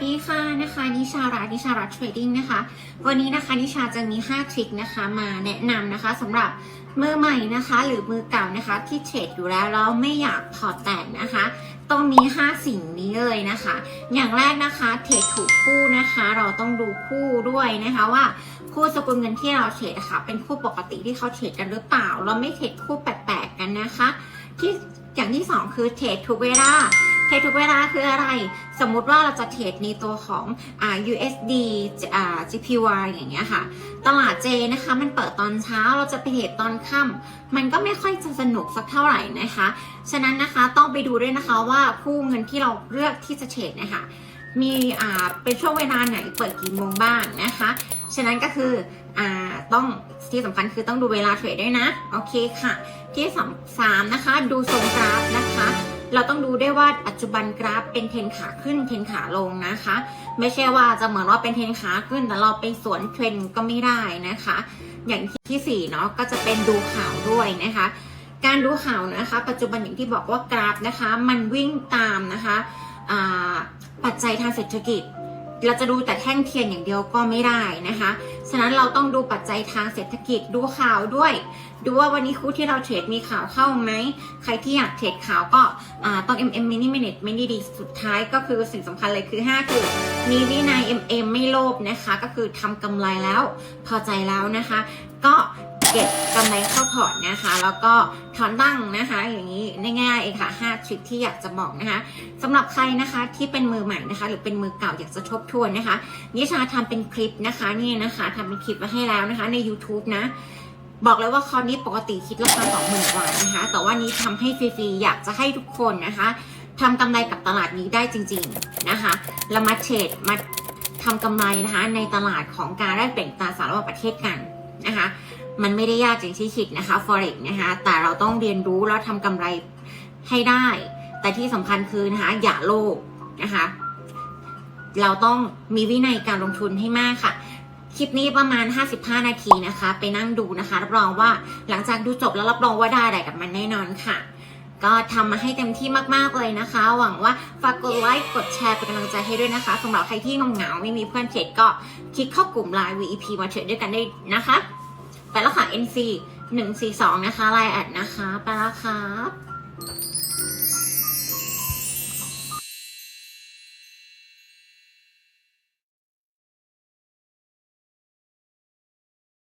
สวัสดีค่ะนะคะนิชารัตนิชารัตเทรดดิ้งนะคะ วันนี้นะคะนิชาจะมี 5 ทริคนะคะมาแนะนำนะคะสำหรับมือใหม่นะคะ หรือมือเก่านะคะที่เทรดอยู่แล้วแล้วไม่อยากถอแต่งนะคะ ต้องมี 5 สิ่งนี้เลยนะคะ อย่างแรกนะคะเทรดถูกคู่นะคะ เราต้องดูคู่ด้วยนะคะว่าคู่สกุลเงินที่เราเทรดนะคะเป็นคู่ปกติที่เขาเทรดกันหรือเปล่า เราไม่เทรดคู่แปลกๆกันนะคะ ที่อย่างที่สองคือเทรดทุกเวลา เทรดทุกเวลาคืออะไร สมมุติว่าเราจะเทรดในตัวของอ่า USD อ่า GPY อย่างเงี้ยค่ะ ตลาดเจนะคะ มันเปิดตอนเช้าเราจะไปเทรดตอนค่ำมันก็ไม่ค่อยจะสนุกสักเท่าไหร่นะคะ ฉะนั้นนะคะต้องไปดูด้วยนะคะว่าคู่เงินที่เราเลือกที่จะเทรดนะคะมีอ่าเป็นช่วงเวลาไหนเปิดกี่โมงบ้างนะคะ ฉะนั้นก็คืออ่าต้องที่สำคัญคือต้องดูเวลาเทรดด้วยนะ โอเคค่ะ ที่สามนะคะ ดูทรงกราฟนะคะ เราต้องดูได้ว่าปัจจุบันกราฟเป็นเทรนขาขึ้นเทรนขาลงนะคะ ไม่ใช่ว่าจะเหมือนว่าเป็นเทรนขาขึ้น แต่เราไปสวนเทรนก็ไม่ได้นะคะ อย่างที่สี่เนาะก็จะเป็นดูข่าวด้วยนะคะ การดูข่าวนะคะ ปัจจุบันอย่างที่บอกว่ากราฟนะคะ มันวิ่งตามนะคะอ่าปัจจัยทางเศรษฐกิจ เราจะดูแต่แท่งเทียนอย่างเดียวก็ไม่ได้นะคะ ฉะนั้นเราต้องดูปัจจัยทางเศรษฐกิจดูข่าวด้วย ดูว่าวันนี้คู่ที่เราเทรดมีข่าวเข้าไหม ใครที่อยากเทรดข่าวก็ต้อง MM mini minute mini d สุดท้ายก็คือสิ่งสำคัญเลยคือ 5 คือมีวินัย MM ไม่โลภนะคะ ก็คือทำกำไรแล้วพอใจแล้วนะคะ ก็ เก็บกำไรเข้าพอร์ตนะคะ แล้วก็ถอนตั้งนะคะ อย่างนี้ง่ายๆเองค่ะ5ทริคที่อยากจะบอกนะคะสำหรับใครนะคะที่เป็นมือใหม่นะคะ หรือเป็นมือเก่าอยากจะทบทวนนะคะนิชาทำเป็นคลิปนะคะนี่นะคะทำเป็นคลิปมาให้แล้วนะคะ ใน YouTube นะบอกเลยว่าคอนี้ปกติคิดราคาสองหมื่นกว่านะคะ แต่ว่านี้ทำให้ฟรีๆ อยากจะให้ทุกคนนะคะทำกำไรกับตลาดนี้ได้จริงๆนะคะแล้วมาเทรดมาทำกำไรนะคะ ในตลาดของการแลกเปลี่ยนตราสารระหว่างประเทศกันนะคะ มันไม่ได้ยากอย่างที่คิดนะคะ forex นะคะแต่เราต้องเรียนรู้แล้วทำกำไรให้ได้ แต่ที่สำคัญคือนะคะอย่าโลภนะคะ เราต้องมีวินัยการลงทุนให้มากค่ะคลิปนี้ประมาณ 55 นาทีนะคะ ไปนั่งดูนะคะ รับรองว่าหลังจากดูจบแล้วรับรองว่าได้อะไรกับมันแน่นอนค่ะ ก็ทำมาให้เต็มที่มากๆเลยนะคะ หวังว่าฝากกดไลค์กดแชร์เป็นกำลังใจให้ด้วยนะคะสำหรับใครที่เหงาไม่มีเพื่อนเทรดก็คลิกเข้ากลุ่ม Line VEP มาเทรดด้วยกันได้นะคะ ไปแล้วค่ะ NC 142 นะคะไลน์แอดนะคะ ไปแล้วค่ะ